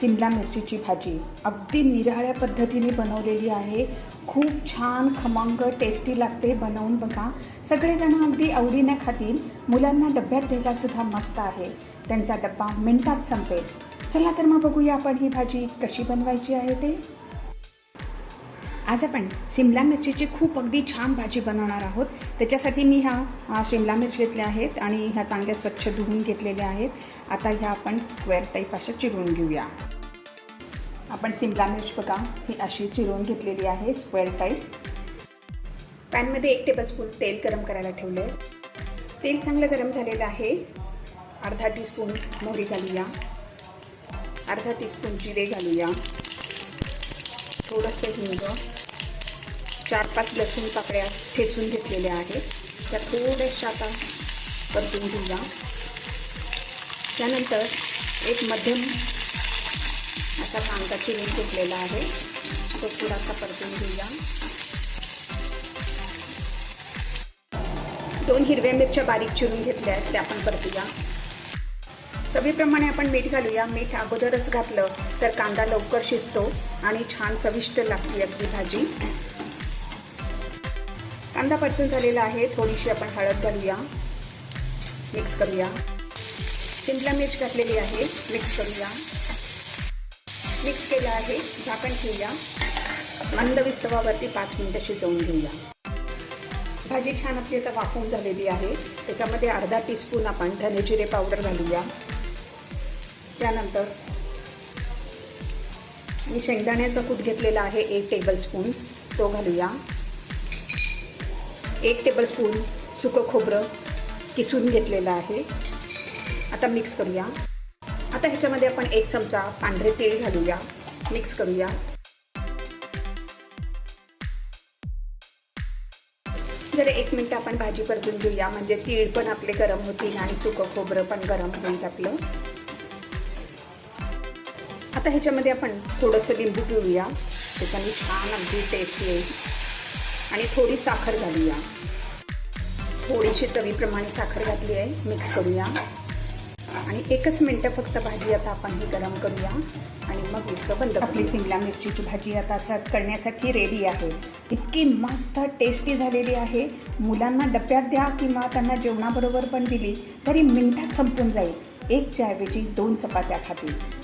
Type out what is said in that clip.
सिमला मिरचीची भाजी. अगदी निराळ्या पद्धतीने बनवलेली आहे. खूप छान खमंग टेस्टी लागते बनवून बघा. सगळेजण अगदी आवडीने खातील. मुलांना डब्यात द्यायलासुद्धा मस्त आहे. त्यांचा डब्बा मिनटात संपेल. चला तर मग बघूया आपण ही भाजी कशी बनवायची आहे ते. आज आपण शिमला मिरचीची खूप अगदी छान भाजी बनवणार आहोत. त्याच्यासाठी मी ह्या शिमला मिरची घेतल्या आहेत आणि ह्या चांगल्या स्वच्छ धुवून घेतलेल्या आहेत. आता ह्या आपण स्क्वेअर टाईप अशा चिरून घेऊया. आपण शिमला मिरच बघा ही अशी चिरून घेतलेली आहे स्क्वेअर टाईप. पॅनमध्ये एक टेबलस्पून तेल गरम करायला ठेवलं आहे तेल चांगलं गरम झालेलं आहे. अर्धा टीस्पून मोहरी घालूया. अर्धा टीस्पून जिरे घालूया. थोडंसं हिंग चार पाच लसूण पाकळ्या ठेचून घेतलेल्या आहेत. त्या थोड्याशा आता परतून घेऊया. त्यानंतर एक मध्यम असा कांदा चिरून घेतलेला आहे. तो थोडासा परतून घेऊया. दोन हिरव्या मिरच्या बारीक चिरून घेतल्या आहेत त्या पण परतूया. चवीप्रमाणे आपण मीठ घालूया. मीठ अगोदरच घातलं तर कांदा लवकर शिजतो आणि छान चविष्ट लागते आपली भाजी. कांदा परतून झालेला आहे. थोडीशी आपण हळद घालूया. मिक्स करूया. शिमला मिर्च घातलेली आहे. मिक्स करूया. मिक्स केलं आहे. झाकण ठेवूया. मंद विस्तवावरती पाच मिनटं शिजवून घेऊया. भाजी छान आपली आता वाफवून झालेली आहे. त्याच्यामध्ये अर्धा टीस्पून आपण धने जिरे पावडर घालूया. त्यानंतर मी शेंगदाण्याचा कूट घेतलेला आहे एक टेबलस्पून तो घालूया. एक टेबलस्पून सुकं खोबरं किसून घेतलेलं आहे. आता मिक्स करूया. आता ह्याच्यामध्ये आपण एक चमचा पांढरे तेल घालूया. मिक्स करूया. जर एक मिनटं आपण भाजी परतून घेऊया. म्हणजे तीळ पण आपले गरम होतील आणि सुकं खोबरं पण गरम होईल आपलं. आता ह्याच्यामध्ये आपण थोडंसं लिंबू पिळूया. त्याच्याने छान अगदी टेस्ट येईल. आणि थोडी साखर घालूया. थोडीशी चवीप्रमाणे साखर घातली आहे मिक्स करूया. आणि एकच मिनटं फक्त भाजी आता आपण ही गरम करूया. आणि मग इसं बंद आपली शिमला मिरचीची भाजी आता असं करण्यासाठी रेडी आहे. इतकी मस्त टेस्टी झालेली आहे. मुलांना डब्यात द्या किंवा त्यांना जेवणाबरोबर पण दिली तरी मिनटात संपून जाईल. एक चहाऐवजी दोन चपात्या खातील.